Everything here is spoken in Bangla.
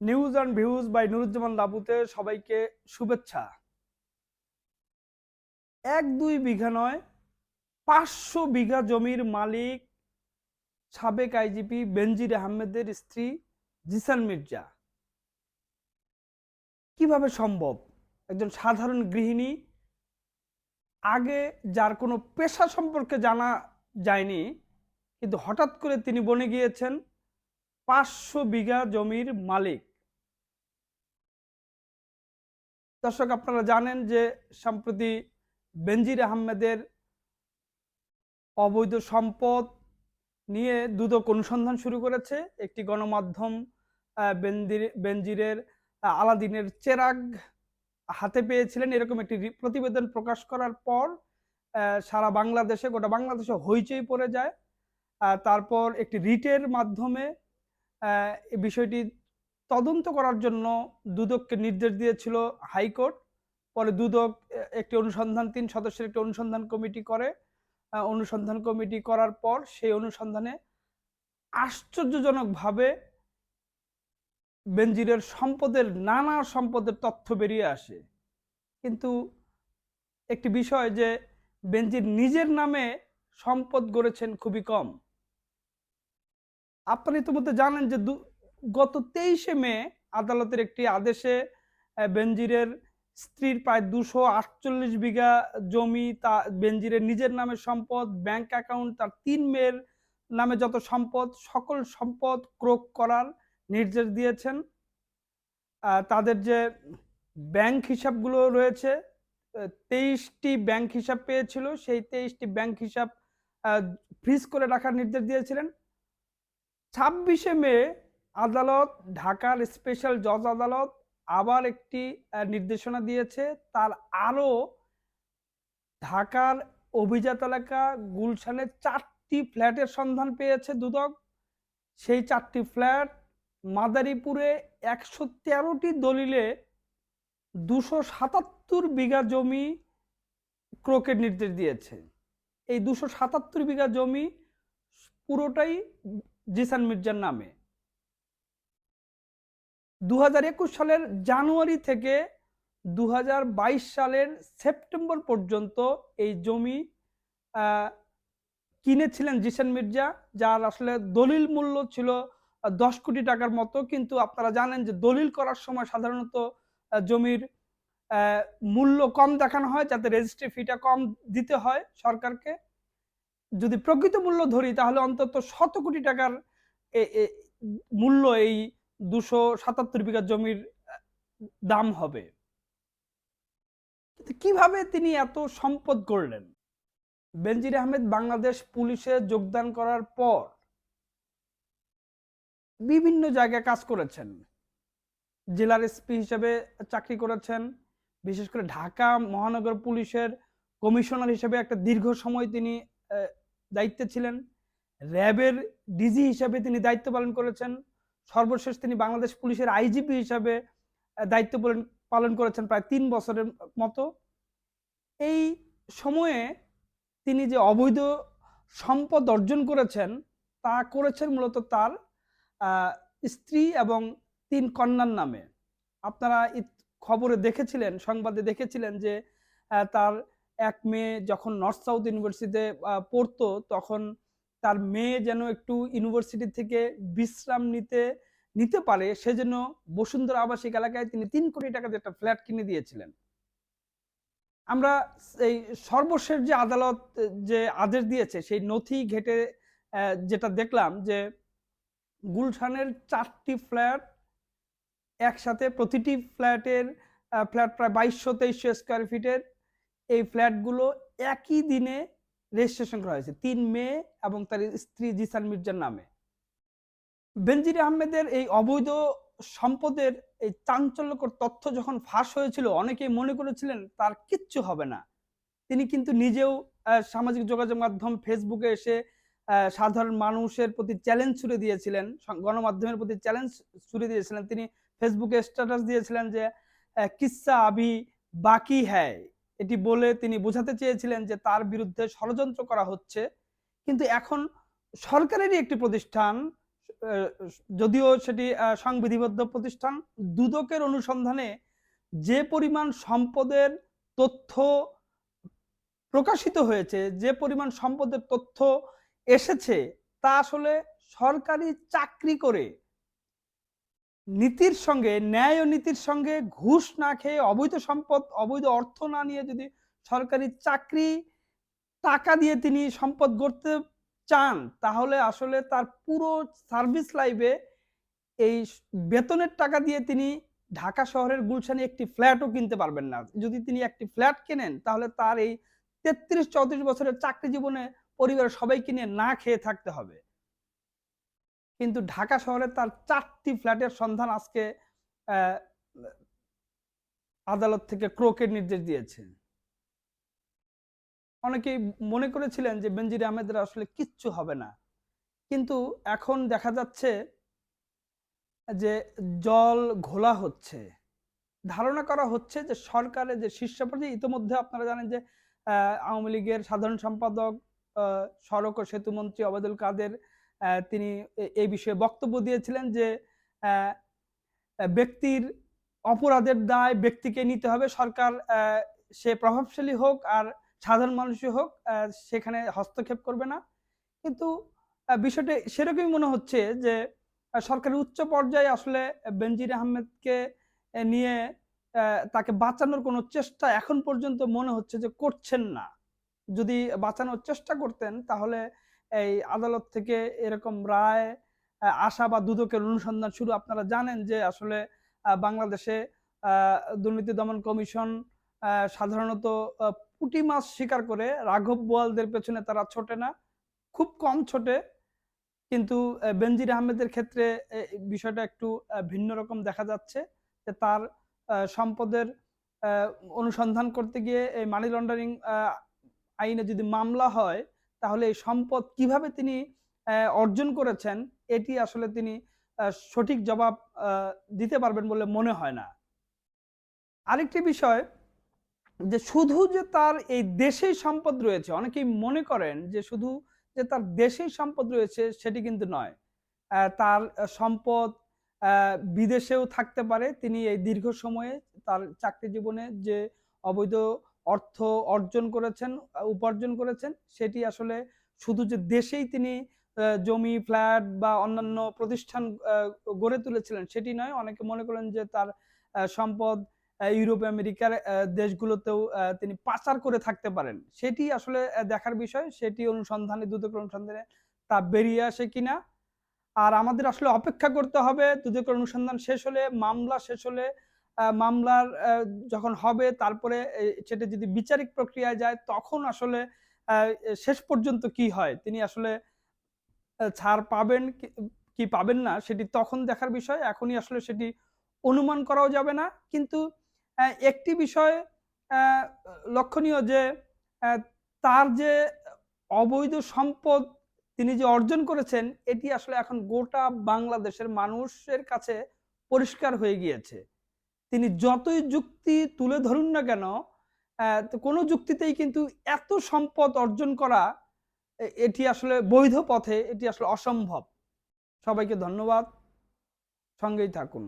News and views by Nuruzzaman দাবুতে সবাইকে শুভেচ্ছা। এক দুই বিঘা নয়, পাঁচশো বিঘা জমির মালিক সাবেক আইজিপি বেনজির আহমেদের স্ত্রী জিসান মির্জা। কীভাবে সম্ভব? একজন সাধারণ গৃহিণী, আগে যার কোনো পেশা সম্পর্কে জানা যায়নি, কিন্তু হঠাৎ করে তিনি বনে গিয়েছেন পাঁচশো বিঘা জমির মালিক। দর্শক, আপনারা জানেন যে সম্প্রতি বেনজির আহমেদের অবৈধ সম্পদ নিয়ে দুদক অনুসন্ধান শুরু করেছে। একটি গণমাধ্যম বেনজির বেনজিরের আলাদিনের চেরাগ হাতে পেয়েছিলেন। এরকম একটি প্রতিবেদন প্রকাশ করার পর সারা বাংলাদেশে, গোটা বাংলাদেশে হইচই পড়ে যায়। তারপর একটি রিটের মাধ্যমে বিষয়টি তদন্ত করার জন্য দুদককে নির্দেশ দিয়েছিল হাইকোর্ট। পরে দুদক একটি অনুসন্ধান, তিন সদস্যের একটি অনুসন্ধান কমিটি করে। অনুসন্ধান কমিটি করার পর সেই অনুসন্ধানে আশ্চর্যজনকভাবে বেনজিরের সম্পদের, নানা সম্পদের তথ্য বেরিয়ে আসে। কিন্তু একটি বিষয় যে, বেনজির নিজের নামে সম্পদ গড়েছেন খুবই কম। আপনারা ইতিমধ্যে জানেন যে গত তেইশে মে আদালতের একটি আদেশে বেনজিরের স্ত্রীর প্রায় দুশো আটচল্লিশ বিঘা জমি, তা বেনজিরের নিজের নামে সম্পদ, ব্যাংক অ্যাকাউন্ট, তার তিন মেয়ের নামে যত সম্পদ, সকল সম্পদ ক্রোক করার নির্দেশ দিয়েছেন। তাদের যে ব্যাংক হিসাবগুলো রয়েছে তেইশটি ব্যাংক হিসাব পেয়েছিল। সেই তেইশটি ব্যাংক হিসাব ফ্রিজ করে রাখার নির্দেশ দিয়েছিলেন। ছাব্বিশে মে আদালত, ঢাকার স্পেশাল জজ আদালত আবার একটি নির্দেশনা দিয়েছে। তার আরও ঢাকার অভিজাত এলাকা গুলশানের চারটি ফ্ল্যাটের সন্ধান পেয়েছে দুদক। সেই চারটি ফ্ল্যাট মাদারীপুরে একশো তেরোটি দলিলে দুশো সাতাত্তর বিঘা জমি ক্রোকের নির্দেশ দিয়েছে। এই দুশো সাতাত্তর বিঘা জমি পুরোটাই জিসান মির্জার নামে। দু হাজার একুশ সালের জানুয়ারি থেকে দু হাজার বাইশ সালের সেপ্টেম্বর পর্যন্ত এই জমি কিনেছিলেন জিসান মির্জা, যার আসলে দলিল মূল্য ছিল দশ কোটি টাকার মতো। কিন্তু আপনারা জানেন যে দলিল করার সময় সাধারণত জমির মূল্য কম দেখানো হয়, যাতে রেজিস্ট্রি ফিটা কম দিতে হয় সরকারকে। যদি প্রকৃত মূল্য ধরি, তাহলে অন্তত শত কোটি টাকার মূল্য এই দুশো সাতাত্তর বিঘা জমির দাম হবে। কীভাবে তিনি এত সম্পদ করলেন বেনজির আহমেদ বাংলাদেশ পুলিশে যোগদান করার পর বিভিন্ন জায়গায় কাজ করেছেন। জেলার এসপি হিসেবে চাকরি করেছেন। বিশেষ করে ঢাকা মহানগর পুলিশের কমিশনার হিসেবে একটা দীর্ঘ সময় তিনি দায়িত্বে ছিলেন। র্যাবের ডিজি হিসাবে তিনি দায়িত্ব পালন করেছেন। সর্বশেষ তিনি বাংলাদেশ পুলিশের আইজিপি হিসেবে দায়িত্ব পালন করেছেন প্রায় তিন বছরের মতো। এই সময়ে তিনি যে অবৈধ সম্পদ অর্জন করেছেন, তা করেছেন মূলত তার স্ত্রী এবং তিন কন্যার নামে। আপনারা খবরে দেখেছিলেন, সংবাদে দেখেছিলেন যে তার এক মেয়ে যখন নর্থ সাউথ ইউনিভার্সিটিতে পড়তো, তখন তার মেয়ে যেন একটু ইউনিভার্সিটি থেকে বিশ্রাম নিতে নিতে পারে, সেজন্য বসুন্ধরা আবাসিক এলাকায় তিনি তিন কোটি টাকা দিয়ে একটা ফ্ল্যাট কিনে দিয়েছিলেন। আমরা এই সর্বশেষ যে আদালত, যে আদেশ দিয়েছে, সেই নথি ঘেটে যেটা দেখলাম যে গুলশানের চারটি ফ্ল্যাট একসাথে প্রতিটি ফ্ল্যাটের ফ্ল্যাট প্রায় বাইশশো তেইশশো স্কোয়ার ফিটের এই ফ্ল্যাটগুলো একই দিনে রেজিস্ট্রেশন করা হয়েছে। তিন মে এবং তার স্ত্রী জিসান মির্জার নামে। বেনজির আহমেদের এই অবৈধ সম্পদের এই চাঞ্চল্যকর তথ্য যখন ফাঁস হয়েছিল, অনেকেই মনে করেছিলেন তার কিচ্ছু হবে না। তিনি কিন্তু নিজেও সামাজিক যোগাযোগ মাধ্যম ফেসবুকে এসে সাধারণ মানুষের প্রতি চ্যালেঞ্জ ছুড়ে দিয়েছিলেন গণমাধ্যমের প্রতি চ্যালেঞ্জ ছুড়ে দিয়েছিলেন। তিনি ফেসবুকে স্ট্যাটাস দিয়েছিলেন যে কিস্সা আবি বাকি হ্যায়। এটি বলে তিনি বোঝাতে চেয়েছিলেন যে তার বিরুদ্ধে ষড়যন্ত্র করা হচ্ছে। কিন্তু এখন সরকারেরই একটি প্রতিষ্ঠান যদিও সেটি সংবিধিবদ্ধ প্রতিষ্ঠান, দুদকের অনুসন্ধানে যে পরিমাণ সম্পদের তথ্য প্রকাশিত হয়েছে, যে পরিমাণ সম্পদের তথ্য এসেছে, তা আসলে সরকারি চাকরি করে নীতির সঙ্গে, ন্যায় ও নীতির সঙ্গে ঘুষ না খেয়ে অবৈধ সম্পদ, অবৈধ অর্থ না নিয়ে যদি সরকারি চাকরি টাকা দিয়ে তিনি সম্পদ গড়তে চান, তাহলে আসলে তার পুরো সার্ভিস লাইফে এই বেতনের টাকা দিয়ে তিনি ঢাকা শহরের গুলশানে একটি ফ্ল্যাটও কিনতে পারবেন না। যদি তিনি একটি ফ্ল্যাট কেনেন, তাহলে তার এই তেত্রিশ চৌত্রিশ বছরের চাকরি জীবনে পরিবারের সবাইকে নিয়ে না খেয়ে থাকতে হবে। কিন্তু ঢাকা শহরে তার চারটি ফ্ল্যাটের সন্ধান আজকে আদালত থেকে ক্রোকের নির্দেশ দিয়েছে। অনেকেই মনে করেছিলেন যে বেনজির আহমেদের আসলে কিচ্ছু হবে না। কিন্তু এখন দেখা যাচ্ছে যে জল ঘোলা হচ্ছে। ধারণা করা হচ্ছে যে সরকারের যে শীর্ষ পর্যায়ে ইতিমধ্যে আপনারা জানেন যে আওয়ামী লীগের সাধারণ সম্পাদক সড়ক ও সেতু মন্ত্রী কাদের তিনি এই বিষয়ে বক্তব্য দিয়েছিলেন যে ব্যক্তির অপরাধের দায় ব্যক্তিকে নিতে হবে। সরকার সে প্রভাবশালী হোক আর সাধারণ মানুষই হোক সেখানে হস্তক্ষেপ করবে না। কিন্তু বিষয়টা সেরকমই মনে হচ্ছে যে সরকারের উচ্চ পর্যায়ে আসলে বেনজির আহমেদকে নিয়ে তাকে বাঁচানোর কোনো চেষ্টা এখন পর্যন্ত মনে হচ্ছে যে করছেন না। যদি বাঁচানোর চেষ্টা করতেন, তাহলে এই আদালত থেকে এরকম রায় আসা বা দুদকের অনুসন্ধান শুরু। আপনারা জানেন যে আসলে বাংলাদেশে দুর্নীতি দমন কমিশন সাধারণত পুঁটি মাছ শিকার করে রাঘব বোয়ালদের পেছনে তারা ছোটে না, খুব কম ছোটে। কিন্তু বেনজির আহমেদের ক্ষেত্রে বিষয়টা একটু ভিন্ন রকম দেখা যাচ্ছে যে তার সম্পদের অনুসন্ধান করতে গিয়ে এই মানি লন্ডারিং আইনে যদি মামলা হয় তাহলে এই সম্পদ কীভাবে তিনি অর্জন করেছেন, এটি আসলে তিনি সঠিক জবাব দিতে পারবেন বলে মনে হয় না। আরেকটি বিষয়, যে শুধু যে তার এই দেশেই সম্পদ রয়েছে, অনেকেই মনে করেন যে শুধু যে তার দেশেই সম্পদ রয়েছে, সেটি কিন্তু নয়। তার সম্পদ বিদেশেও থাকতে পারে। তিনি এই দীর্ঘ সময়ে তার চাকরি জীবনে যে অবৈধ অর্থ অর্জন করেছেন, উপার্জন করেছেন, সেটি আসলে শুধু যে দেশেই তিনি জমি ফ্ল্যাট বা অন্যান্য প্রতিষ্ঠান গড়ে তুলেছিলেন সেটি নয়। অনেকে মনে করেন যে তার সম্পদ ইউরোপ, আমেরিকার দেশগুলোতেও তিনি পাচার করে থাকতে পারেন। সেটি আসলে দেখার বিষয়। সেটি অনুসন্ধানে দুদকের অনুসন্ধানে তা বেরিয়ে আসে কিনা? আর আমাদের আসলে অপেক্ষা করতে হবে। দুদকের অনুসন্ধান শেষ হলে, মামলা শেষ হলে মামলার যখন হবে, তারপরে সেটা যদি বিচারিক প্রক্রিয়ায় যায়, তখন আসলে শেষ পর্যন্ত কি হয়? তিনি আসলে ছাড় পাবেন কি- পাবেন না, সেটি তখন দেখার বিষয়। এখনই আসলে সেটি অনুমান করাও যাবে না। কিন্তু একটি বিষয় লক্ষণীয় যে তার যে অবৈধ সম্পদ তিনি যে অর্জন করেছেন, এটি আসলে এখন গোটা বাংলাদেশের মানুষের কাছে পরিষ্কার হয়ে গিয়েছে। তিনি যতই যুক্তি তুলে ধরুন না কেন কোনো যুক্তিতেই কিন্তু এত সম্পদ অর্জন করা এটি আসলে বৈধ পথে, এটি আসলে অসম্ভব। সবাইকে ধন্যবাদ। সঙ্গেই থাকুন।